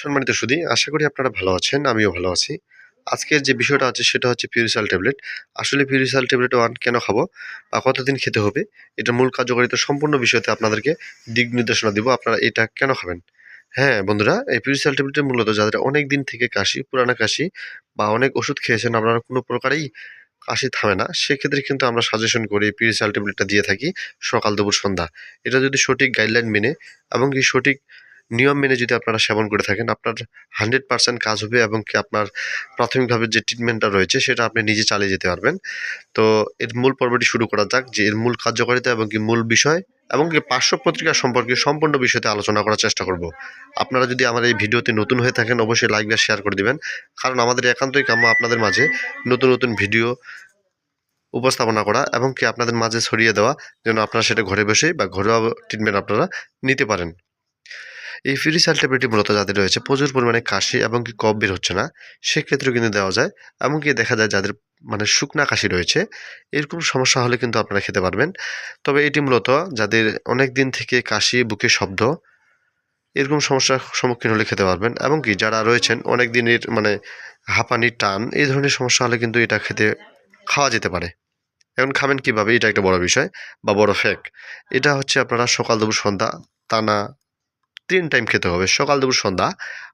সম্মানিত সুধী, আশা করি আপনারা ভালো আছেন, আমিও ভালো আছি। আজকের যে বিষয়টা আছে সেটা হচ্ছে পিউরিসাল ট্যাবলেট আসলে পিউরিসাল ট্যাবলেট ওয়ান কেন খাব বা কতদিন খেতে হবে, এটা মূল কার্যকারিতা সম্পূর্ণ বিষয়তে আপনাদেরকে দিক নির্দেশনা দিব আপনারা এটা কেন খাবেন। হ্যাঁ বন্ধুরা, এই পিউরিসাল ট্যাবলেটের মূলত যাদের অনেক দিন থেকে কাশি, পুরানা কাশি বা অনেক ওষুধ খেয়েছেন আপনারা কোনো প্রকারেই কাশি থামে না। সেক্ষেত্রে কিন্তু আমরা সাজেশন করি পিউরিসাল ট্যাবলেটটা দিয়ে থাকি সকাল, দুপুর, সন্ধ্যা। এটা যদি সঠিক গাইডলাইন মেনে এবং কি সঠিক নিয়ম মেনে যদি আপনারা সেবন করে থাকেন, আপনার হান্ড্রেড পার্সেন্ট কাজ হবে এবং কি আপনার প্রাথমিকভাবে যে ট্রিটমেন্টটা রয়েছে, সেটা আপনি নিজে চালিয়ে যেতে পারবেন। তো এর মূল পর্বটি শুরু করা যাক, যে এর মূল কার্যকারিতা এবং কি মূল বিষয় এবং কি পার্শ্ব পত্রিকা সম্পর্কে সম্পূর্ণ বিষয়তে আলোচনা করার চেষ্টা করব। আপনারা যদি আমার এই ভিডিওতে নতুন হয়ে থাকেন, অবশ্যই লাইক বা শেয়ার করে দিবেন। কারণ আমাদের একান্তই কাম্য আপনাদের মাঝে নতুন নতুন ভিডিও উপস্থাপনা করা এবং কি আপনাদের মাঝে ছড়িয়ে দেওয়া, যেন আপনারা সেটা ঘরে বসেই বা ঘরোয়া ট্রিটমেন্ট আপনারা নিতে পারেন। এই ফ্রি ট্যাবলেটটি মূলত যাদের রয়েছে প্রচুর পরিমাণে কাশি এবং কি কফ বের হচ্ছে না, সেক্ষেত্রেও কিন্তু দেওয়া যায়। এমনকি দেখা যায় যাদের মানে শুকনা কাশি রয়েছে, এরকম সমস্যা হলে কিন্তু আপনারা খেতে পারবেন। তবে এটি মূলত যাদের অনেক দিন থেকে কাশি, বুকে শব্দ, এরকম সমস্যার সম্মুখীন হলে খেতে পারবেন। এবং কি যারা রয়েছেন অনেক দিনের মানে হাঁপানি, টান, এই ধরনের সমস্যা হলে কিন্তু এটা খেতে খাওয়া যেতে পারে। এখন খাবেন কীভাবে? এটা একটা বড় বিষয় বা বড় ফ্যাক এটা হচ্ছে আপনারা সকাল দুপুর সন্ধ্যা টানা তিন টাইম খেতে হবে। সকাল দুপুর সন্ধ্যা।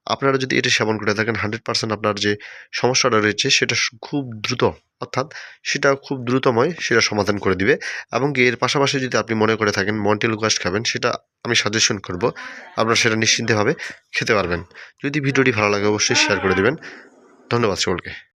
আপনারা যদি এটি সেবন করে থাকেন হান্ড্রেড পার্সেন্ট আপনার যে সমস্যাটা রয়েছে, সেটা খুব দ্রুত, অর্থাৎ সেটা খুব দ্রুতময় সেটা সমাধান করে দিবে। এবং এর পাশাপাশি যদি আপনি মনে করে থাকেন মন্টেল গাছ খাবেন, সেটা আমি সাজেশন করব। আপনারা সেটা নিশ্চিন্তভাবে খেতে পারবেন। যদি ভিডিওটি ভালো লাগে, অবশ্যই শেয়ার করে দেবেন। ধন্যবাদ সকলকে।